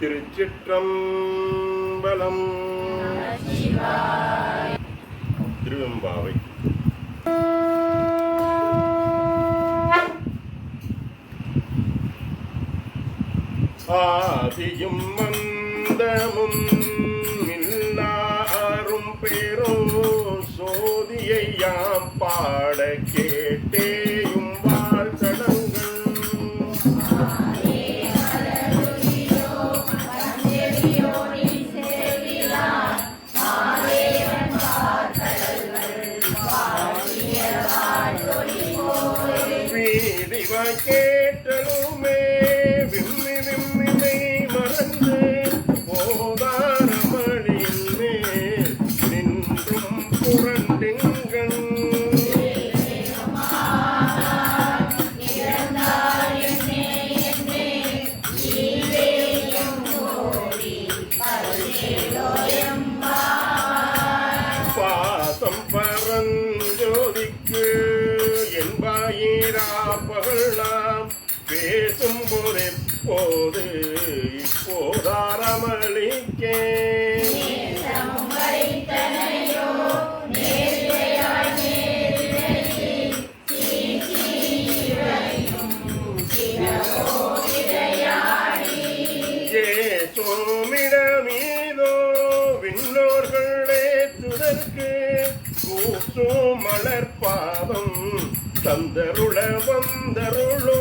திருச்சிற்றம்பலம் திருவெம்பாவை ஆதியும் மந்தமும் இல்லாரும் பெரோ சோதியை யாம் பாட கேட்டேயும் இப்போதாரமளிக்கே சோமிடமீதோ விண்ணோர்களே துதற்கு கூசோ மலர்பாதம் தந்தருள வந்தருளோ.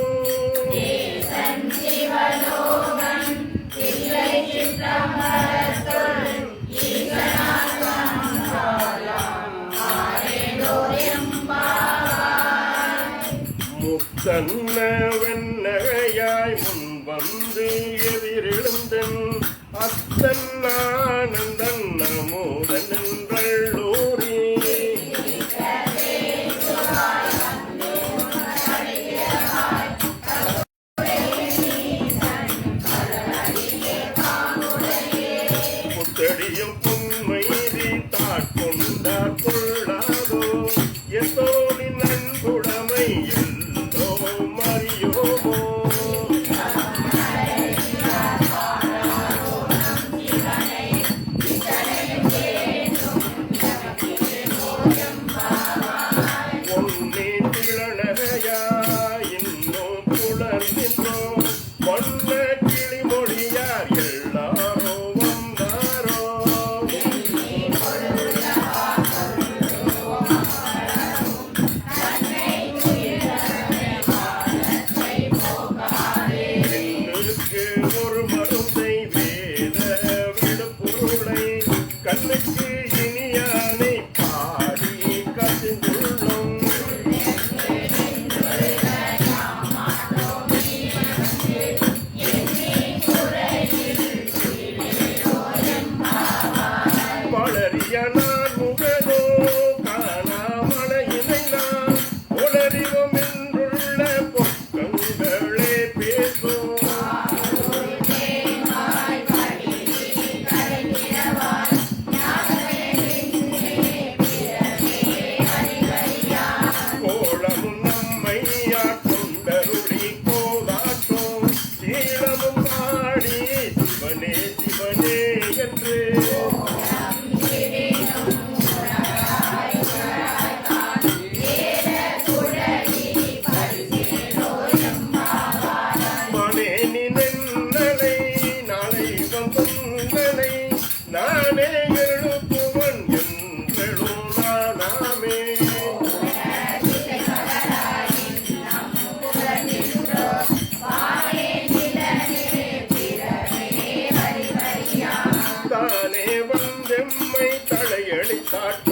அளித்தாட்டு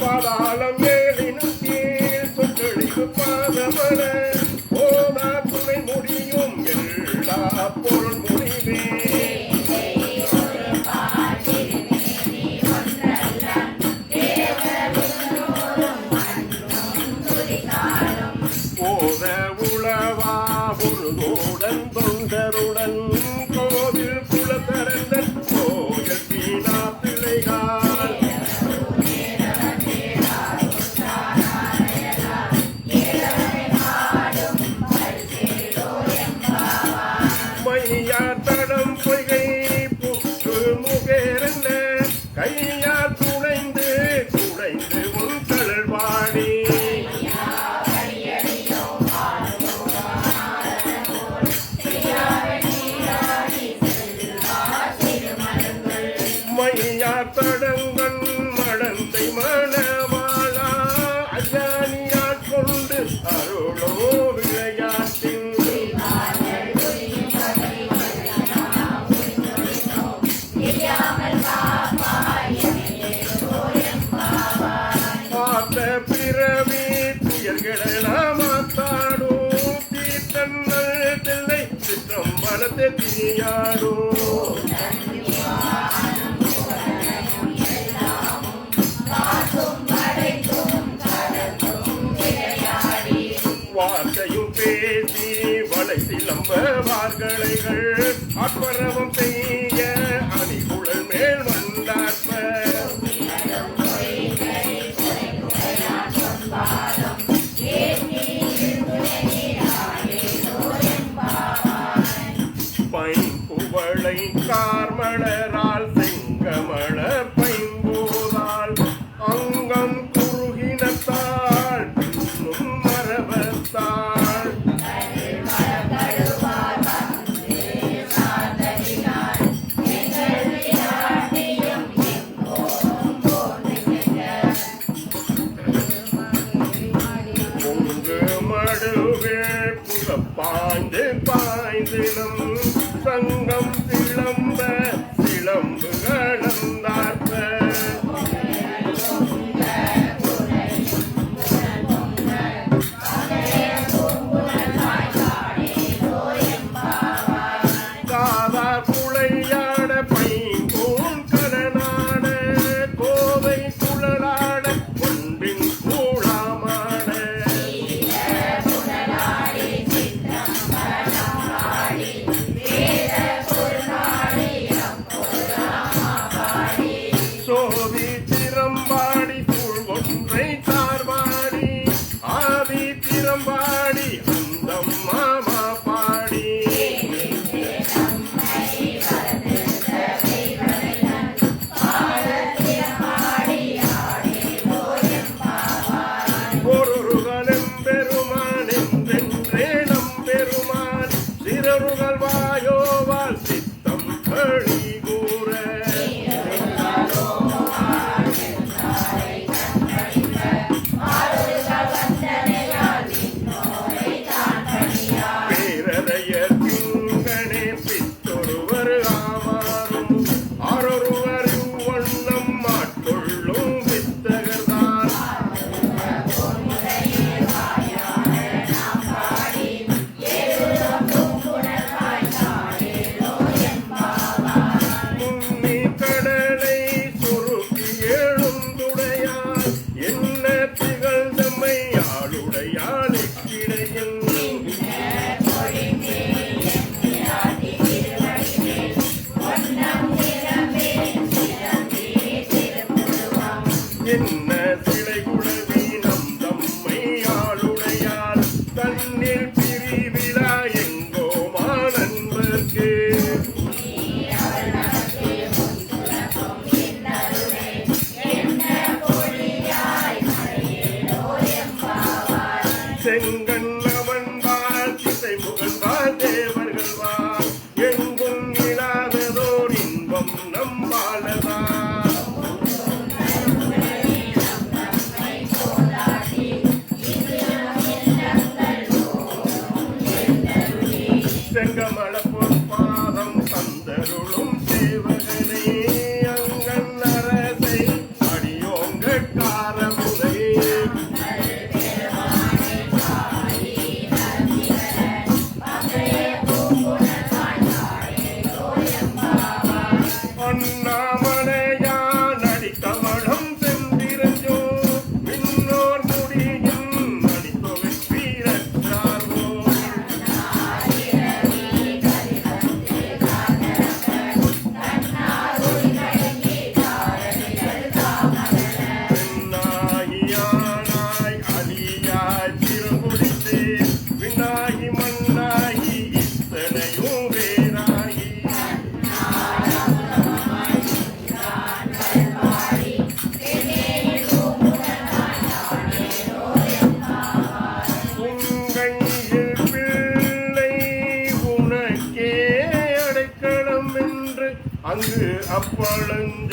பாதாளம் மேலினும் கீழ் சுற்றழிவு ಮನತೆ ತಿಯಾರೋ வார்த்தையும் பேசி வளைத்திலம்ப வார்களைகள் அப்பரவம் பெய்ய செங்கமல அங்கு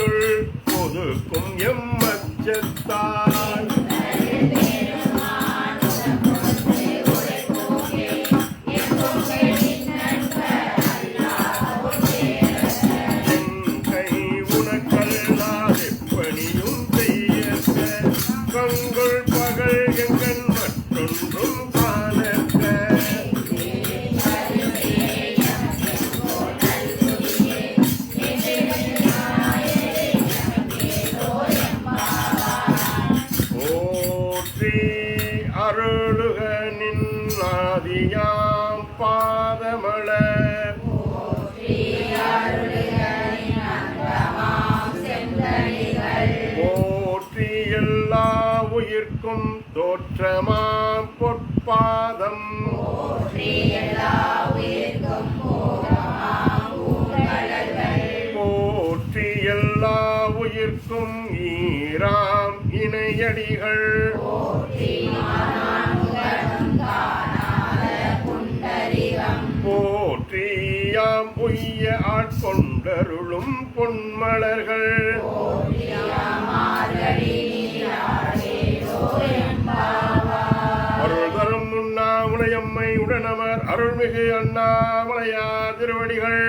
நாதியாம் பாதமலர். போற்றி எல்லா உயிர்க்கும் தோற்றமாம் பொற்பாதம். போற்றி எல்லா உயிர்க்கும் ஈராம் இணையடிகள். ஆட்கொண்டருளும் பொன்மலர்கள். அருள் தரும் உண்ணாமுலையம்மை உடனமர் அருள்மிகு அண்ணாமலையார் திருவடிகள்.